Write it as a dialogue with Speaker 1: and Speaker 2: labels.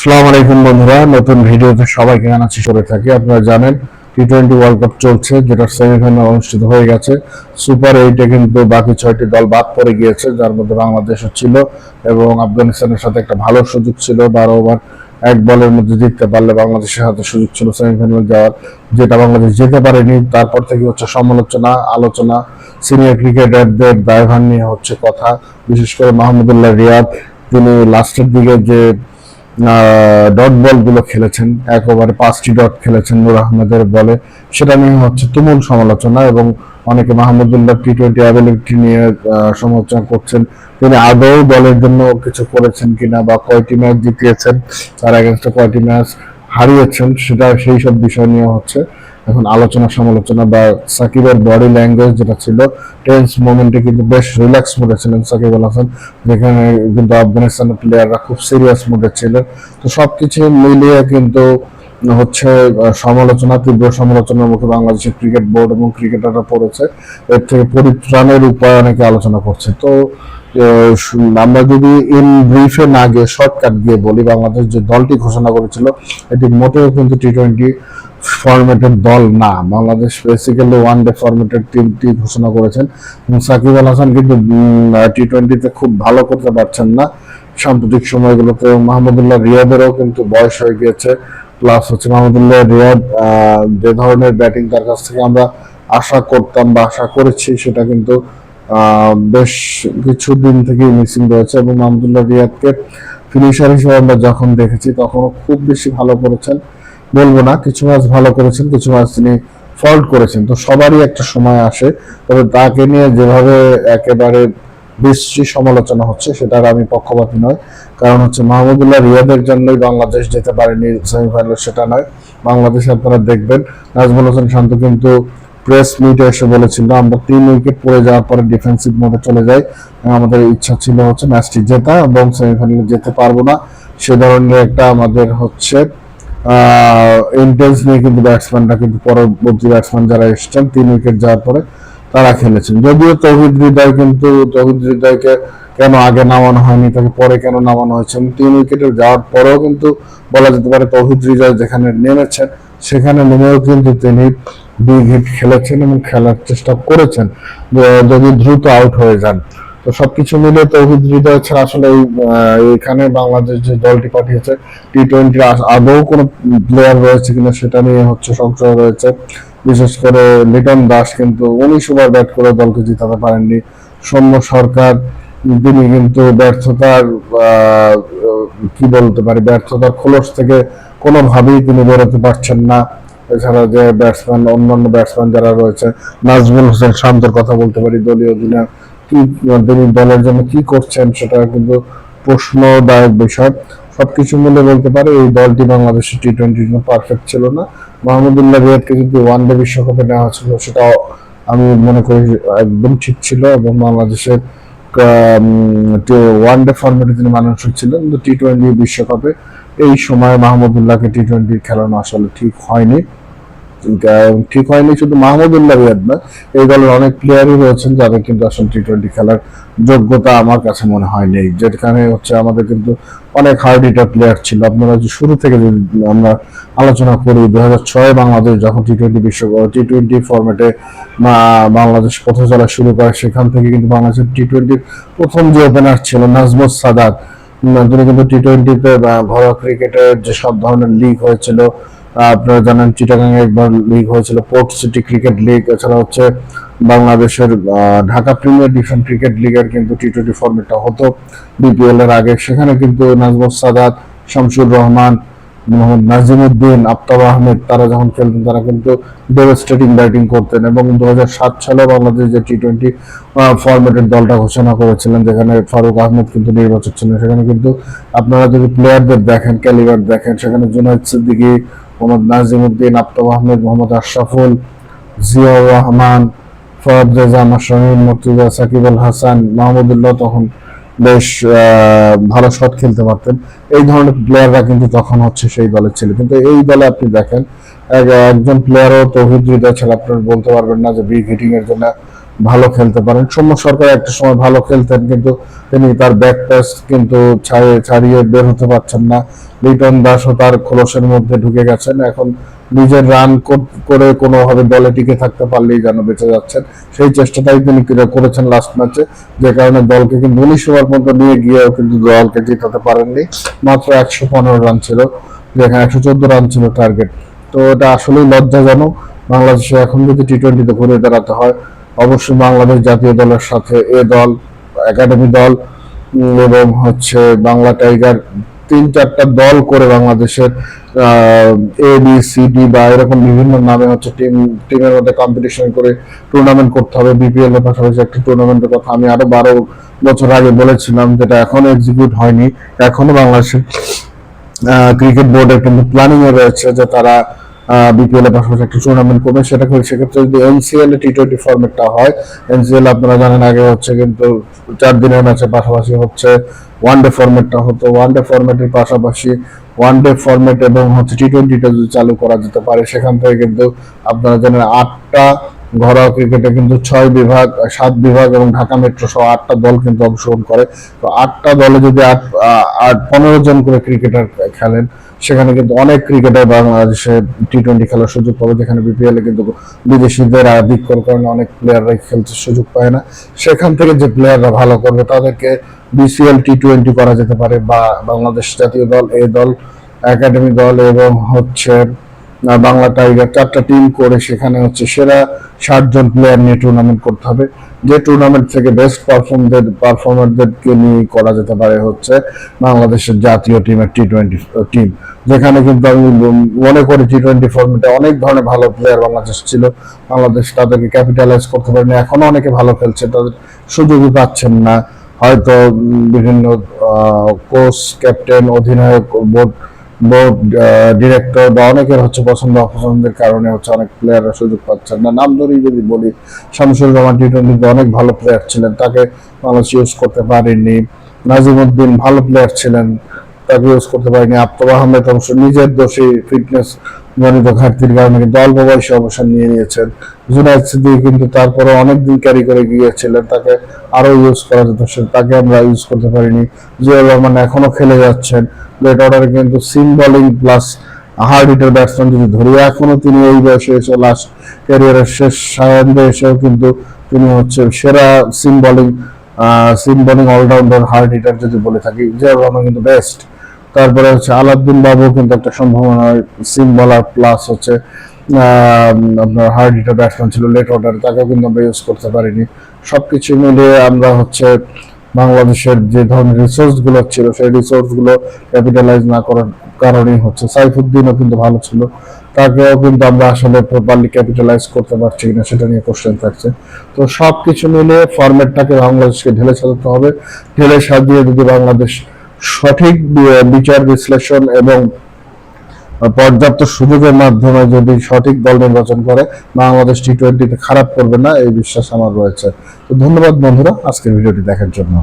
Speaker 1: আসসালামু আলাইকুম বন্ধুরা, নতুন ভিডিওতে সবাইকে জানাচ্ছি করে থাকি আপনারা জানেন টি টোয়েন্টি ওয়ার্ল্ড কাপ চলছে যেটার সেমিফাইনাল অনুষ্ঠিত হয়ে গেছে। সুপার এইটে কিন্তু বাকি ছয়টি দল বাদ পড়ে গিয়েছে, যার মধ্যে বাংলাদেশও ছিল এবং আফগানিস্তানের সাথে একটা ভালো সুযোগ ছিল, বারো ওভার এক বলের মধ্যে জিততে পারলে বাংলাদেশের হাতে সুযোগ ছিল সেমিফাইনাল যাওয়ার যেটা বাংলাদেশ যেতে পারেনি। তারপর থেকে হচ্ছে সমালোচনা, আলোচনা সিনিয়র ক্রিকেটারদের দায়ভার নিয়ে হচ্ছে কথা, বিশেষ করে মাহমুদুল্লাহ রিয়াদ, তিনি লাস্টের দিকে যে ডট বলগুলো খেলেছেন এক ওভারে পাঁচটি ডট খেলেছেন নুর আহমেদের বলে। সেটা নিয়ে হচ্ছে তুমুল সমালোচনা এবং অনেকে মাহমুদুল্লাহ টি টোয়েন্টি অ্যাবিলিটি নিয়ে সমালোচনা করছেন। তিনি আদৌ দলের জন্য কিছু করেছেন কিনা বা কয়টি ম্যাচ জিতিয়েছেন, তার এগেনস্টে কয়টি ম্যাচ হারিয়েছেন, সেটা সেই সব বিষয় নিয়ে হচ্ছে এখন আলোচনা, সমালোচনা বা সাকিবের বডি ল্যাঙ্গুয়েজ যেটা ছিল টেন্স মোমেন্টে কিন্তু বেশ রিল্যাক্স মুডে ছিলেন সাকিব আল হাসান, যেখানে কিন্তু আফগানিস্তানের প্লেয়াররা খুব সিরিয়াস মুডে ছিলেন। তো সব কিছু মিলিয়ে কিন্তু হচ্ছে সমালোচনা, তীব্র সমালোচনার মুখে বাংলাদেশের ক্রিকেট বোর্ড এবং ক্রিকেটাররা পড়েছে। এর থেকে পরিত্রাণের উপায় অনেকে আলোচনা করছে। তো আমরা যদি ইন ব্রিফে না গিয়ে শর্টকাট গিয়ে বলি, বাংলাদেশ যে দলটি ঘোষণা করেছিল, এটি মোটেও কিন্তু টি টোয়েন্টি ফরম্যাটের দল না। বাংলাদেশ বেসিক্যালি ওয়ান ডে ফরম্যাটের টিমটি ঘোষণা করেছেন। সাকিব আল হাসান কিন্তু টি টোয়েন্টিতে খুব ভালো করতে পারছেন না। সাম্প্রতিক সময়গুলোতে মাহমুদুল্লাহ রিয়াদেরও কিন্তু বয়স হয়ে গিয়েছে। প্লাস হচ্ছে মাহমুদুল্লাহ রিয়াদ যে ধরনের ব্যাটিং তার কাছ থেকে আমরা আশা করতাম বা আশা করেছি, সেটা কিন্তু বেশ কিছুদিন থেকেই মিসিং রয়েছে এবং মাহমুদুল্লাহ রিয়াদকে ফিনিশার হিসেবে আমরা যখন দেখেছি তখনও খুব বেশি ভালো করেছেন। বলব না, কিছু ম্যাচ ভালো করেছেন, কিছু ম্যাচ তিনি ফল্ট করেছেন। তো সবারই একটা সময় আসে, তবে তাকে নিয়ে যেভাবে একেবারে বিশ্রী সমালোচনা হচ্ছে সেটার আমি পক্ষপাতী নয় কারণ হচ্ছে মাহমুদুল্লাহ রিয়াদের জন্যই বাংলাদেশ যেতে পারেনি সেমিফাইনাল, সেটা নয়। বাংলাদেশে আপনারা দেখবেন। নাজমুল হোসেন শান্ত কিন্তু প্রেস মিটে এসে বলেছিল, আমরা তিন উইকেট পড়ে যাওয়ার পরে ডিফেন্সিভ মোডে চলে যাই। আমাদের ইচ্ছা ছিল হচ্ছে ম্যাচটি জেতা এবং সেমিফাইনালে যেতে পারব না। সে ধরনের একটা আমাদের হচ্ছে ইন্টেন্স নিয়ে কিন্তু ব্যাটসম্যানরা কিন্তু পরবর্তী ব্যাটসম্যান যারা এসেছেন, তিন উইকেট যাওয়ার পরে তারা খেলেছেন। যদিও তৌহিদ হৃদয় কিন্তু, তৌহিদ হৃদয়কে কেন আগে নামানো হয়নি, তাকে পরে কেন নামানো হয়েছে? তিন উইকেটে যাওয়ার পরেও কিন্তু বলা যেতে পারে তৌহিদ হৃদয় যেখানে নেমেছেন, সেখানে নেমেও কিন্তু তিনি বিগ হিট খেলেছেন এবং খেলার চেষ্টা করেছেন যদি দ্রুত আউট হয়ে যান। তো সবকিছু মিলে তৌহিদ হৃদয় ছাড়া আসলে এখানে বাংলাদেশ যে দলটি পাঠিয়েছে টি টোয়েন্টি আদৌ কোনো প্লেয়ার রয়েছে কিনা সেটা নিয়ে হচ্ছে সংশয় রয়েছে। বিশেষ করে লিটন দাস কিন্তু উনিশ ওভার ব্যাট করে দলকে জিতাতে পারেননি। সৌম্য সরকার, তিনি কিন্তু ব্যর্থতার কি বলতে পারি, ব্যর্থতার খোলস থেকে কোনোভাবেই তিনি বেরোতে পারছেন না। এছাড়া যে ব্যাটসম্যান, অন্যান্য ব্যাটসম্যান যারা রয়েছে, নাজমুল হোসেন শান্তর কথা বলতে পারি, দলীয় অধিনায়ক। কি তিনি দলের জন্য কি করছেন সেটা কিন্তু প্রশ্নদায়ক বিষয়। সবকিছু মিলে বলতে পারে, এই দলটি বাংলাদেশের টি টোয়েন্টির জন্য পারফেক্ট ছিল না। মাহমুদুল্লাহ রিয়াদকে যদি ওয়ান ডে বিশ্বকাপে নেওয়া হয়েছিল, সেটাও আমি মনে করি একদম ঠিক ছিল এবং বাংলাদেশের ওয়ান ডে ফর্মেটে তিনি মানানসই ছিলেন, কিন্তু টি টোয়েন্টি বিশ্বকাপে এই সময় মাহমুদুল্লাহকে টি টোয়েন্টি খেলানো আসলে ঠিক হয়নি। ঠিক হয়নি শুধু মাহমুদুল্লাহ রিয়াদ না, এই দলের অনেক প্লেয়ারই রয়েছেন যাদের কিন্তু আসলে টি টোয়েন্টি খেলার যোগ্যতা আমার কাছে মনে হয় নেই যেখানে হচ্ছে আমাদের কিন্তু অনেক হার্ড হিটার প্লেয়ার ছিল। আপনারা যে শুরু থেকে যদি আমরা আলোচনা করি দু ছয় বাংলাদেশ যখন টি টোয়েন্টি বিশ্ব টি টোয়েন্টি ফর্মেটে বাংলাদেশ পথে চলা শুরু করে, সেখান থেকে কিন্তু বাংলাদেশের টি টোয়েন্টির প্রথম যে ওপেনার ছিল, নাজমুস সাদাত তিনি কিন্তু টি টোয়েন্টিতে ঘরোয়া ক্রিকেটের যে সব ধরনের লিগ হয়েছিল আপনারা জানেন চিটাগাং একবার লিগ হয়েছিল পোর্ট সিটি ক্রিকেট লিগ এছাড়া হচ্ছে বাংলাদেশের ঢাকা প্রিমিয়ার ডিভিশন ক্রিকেট লিগের কিন্তু টি টোয়েন্টি ফর্মেটটা হতো বিপিএল এর আগে। সেখানে কিন্তু নাজমুস সাদাত, শামসুর রহমান, মোহাম্মদ নাজিমুদ্দিন, আফতাব আহমেদ, তারা যখন খেলতেন, তারা কিন্তু ডেভাস্টেটিং ব্যাটিং করতেন এবং দু হাজার সাত সালে বাংলাদেশ যে টি টোয়েন্টি ফরম্যাটের দলটা ঘোষণা করেছিলেন, যেখানে ফারুক আহমেদ কিন্তু নির্বাচক ছিলেন, সেখানে কিন্তু আপনারা যদি প্লেয়ারদের দেখেন ক্যালিবার দেখেন, সেখানে জুনাইদ সিদ্দিকী মোহাম্মদ নাজিমুদ্দিন, আফতাব আহমেদ, মোহাম্মদ আশরাফুল, জিয়াউর রহমান, ফরাদ রেজা মাসরুল মর্তুজা সাকিব আল হাসান, মাহমুদুল্লাহ তখন বেশ ভালো শট খেলতে পারতেন। এই ধরনের প্লেয়াররা কিন্তু তখন হচ্ছে সেই দলের ছিল। কিন্তু এই দলে আপনি দেখেন একজন প্লেয়ারও তৌহিদ হৃদয় ছাড়া আপনার বলতে পারবেন না যে বিগ হিটিং এর জন্য ভালো খেলতে পারেন। সৌম্য সরকার একটা সময় ভালো খেলতেন, কিন্তু তিনি তার ব্যাক পাস কিন্তু ছাড়িয়ে বের হতে পারছেন না। লিটন দাসও তার খোলসের মধ্যে ঢুকে গেছেন। এখন নিজের রান করে কোনোভাবে দলে টিকে থাকতে পারলেই যেন বেঁচে যাচ্ছেন। সেই চেষ্টাটাই তিনি করেছেন লাস্ট ম্যাচে যে কারণে দলকে কিন্তু উনিশ ওভার পর্যন্ত নিয়ে গিয়েও কিন্তু দলকে জিতাতে পারেননি। মাত্র একশো পনেরো রান ছিল, যেখানে একশো চোদ্দ রান ছিল টার্গেট তো এটা আসলেই লজ্জাজনক। বাংলাদেশে এখন যদি টি টোয়েন্টিতে ঘুরে দাঁড়াতে হয় অবশ্যই বাংলাদেশ জাতীয় দলের সাথে এ দল, একাডেমি দল এবং হচ্ছে বাংলা টাইগার তিন চারটা দল করে বাংলাদেশের এ বি সি ডি বা এরকম বিভিন্ন নামে হচ্ছে টিম টিমের মধ্যে কম্পিটিশন করে টুর্নামেন্ট করতে হবে। বিপিএল এর পাশাপাশি একটা টুর্নামেন্টের কথা আমি আরও বারো বছর আগে বলেছিলাম, যেটা এখনও এক্সিকিউট হয়নি। এখনও বাংলাদেশের ক্রিকেট বোর্ডের কিন্তু প্ল্যানিং এ রয়েছে যে তারা বিপিএল এর পাশাপাশি একটা টুর্নামেন্ট করবে সেটা করে সেক্ষেত্রে যদি এনসিএল টি টোয়েন্টি ফর্মেটটা হয় এনসিএল আপনারা জানেন আগে হচ্ছে কিন্তু চার দিনের ম্যাচের পাশাপাশি হচ্ছে ওয়ান ডে ফর্মেটটা হতো। ওয়ান ডে ফর্মেটের পাশাপাশি ওয়ান ডে ফর্মেট এবং হচ্ছে টি টোয়েন্টিটা যদি চালু করা যেতে পারে, সেখান থেকে কিন্তু আপনারা জানেন আটটা ঘরোয়া ক্রিকেটে কিন্তু ছয় বিভাগ, সাত বিভাগ এবং ঢাকা মেট্রো সহ আটটা দল কিন্তু অংশগ্রহণ করে। তো আটটা দলে যদি আট আট, পনেরো জন করে ক্রিকেটার খেলেন সেখানে কিন্তু অনেক ক্রিকেটার বাংলাদেশে টি টোয়েন্টি খেলার সুযোগ পাবে, যেখানে বিপিএল এ কিন্তু বিদেশিদের আধিক্যর কারণে অনেক প্লেয়াররা খেলতে সুযোগ পায় না। সেখান থেকে যে প্লেয়াররা ভালো করবে, তাদেরকে বিসিএল টি টোয়েন্টি করা যেতে পারে, বা বাংলাদেশ জাতীয় দল, এ দল একাডেমি দল, এবং হচ্ছে বাংলা টাইগার চারটা টিম করে সেখানে হচ্ছে সেরা ষাট জন প্লেয়ার নিয়ে টুর্নামেন্ট করতে হবে। যে টুর্নামেন্ট থেকে বেস্ট পারফর্মদের পারফর্মারদেরকে নিয়ে করা যেতে পারে হচ্ছে বাংলাদেশের জাতীয় টিমের টি টোয়েন্টি টিম যেখানে কিন্তু আমি মনে করি টি টোয়েন্টি ফর্মেটে অনেক ধরনের ভালো প্লেয়ার বাংলাদেশ ছিল। বাংলাদেশ তাদেরকে ক্যাপিটালাইজ করতে পারেনি এখনও অনেকে ভালো খেলছে, তাদের সুযোগই পাচ্ছেন না। হয়তো বিভিন্ন কোচ ক্যাপ্টেন অধিনায়ক বোর্ড বোর্ড ডিরেক্টর বা অনেকের হচ্ছে পছন্দ অপছন্দের কারণে হচ্ছে অনেক প্লেয়াররা সুযোগ পাচ্ছেন না। নাম ধরেই যদি বলি, শামসুর রহমান টি টোয়েন্টিতে অনেক ভালো প্লেয়ার ছিলেন, তাকে মানুষ ইউজ করতে পারেননি। নাজিমুদ্দিন ভালো প্লেয়ার ছিলেন। তাকে ইউজ করতে পারেনি, আফতাব আহমেদ অবশ্য নিজের দোষী ফিটনেস জনিত ঘাটতির কারণে কিন্তু অল্প বয়সে অবসর নিয়ে নিয়েছেন। জুনাইদ সিদ্দিক কিন্তু তারপরে অনেকদিন ক্যারি করে গিয়েছিলেন, তাকে আরও ইউজ করা যেত তাকে আমরা ইউজ করতে পারিনি। জিয়াউর রহমান এখনও খেলে যাচ্ছেন। লেট অর্ডারে কিন্তু seam bowling plus hard hitter batsman যদি ধরি এখনও তিনি এই বয়সে এসে লাস্ট ক্যারিয়ারের শেষ সায়ান্দে এসেও কিন্তু তিনি হচ্ছে সেরা seam bowling seam bowling allrounder hard hitter যদি বলে থাকি। জিয়াউর রহমান কিন্তু বেস্ট তারপরে হচ্ছে আলাউদ্দিন বাবু কিন্তু একটা সম্ভাবনা সিম বলার প্লাস হচ্ছে আপনার হার্ড হিটার ব্যাটসম্যান ছিল লেট অর্ডার তাকেও কিন্তু আমরা ইউজ করতে পারিনি। সব কিছু মিলিয়ে আমরা হচ্ছে বাংলাদেশের যে ধরনের রিসোর্সগুলো ছিল, সেই রিসোর্সগুলো ক্যাপিটালাইজ না করার কারণেই হচ্ছে সাইফুদ্দিনও কিন্তু ভালো ছিল। তাকেও কিন্তু আমরা আসলে প্রপারলি ক্যাপিটালাইজ করতে পারছি কিনা সেটা নিয়ে কোশ্চেন থাকছে। তো সব কিছু মিলিয়ে ফরম্যাটটাকে বাংলাদেশকে ঢেলে সাজাতে হবে। ঢেলে সাজিয়ে যদি বাংলাদেশ সঠিক বিচার বিশ্লেষণ এবং পর্যাপ্ত সুযোগের মাধ্যমে যদি সঠিক দল নির্বাচন করে, বাংলাদেশ টি টোয়েন্টিতে খারাপ করবে না, এই বিশ্বাস আমার রয়েছে। তো ধন্যবাদ বন্ধুরা, আজকের ভিডিওটি দেখার জন্য।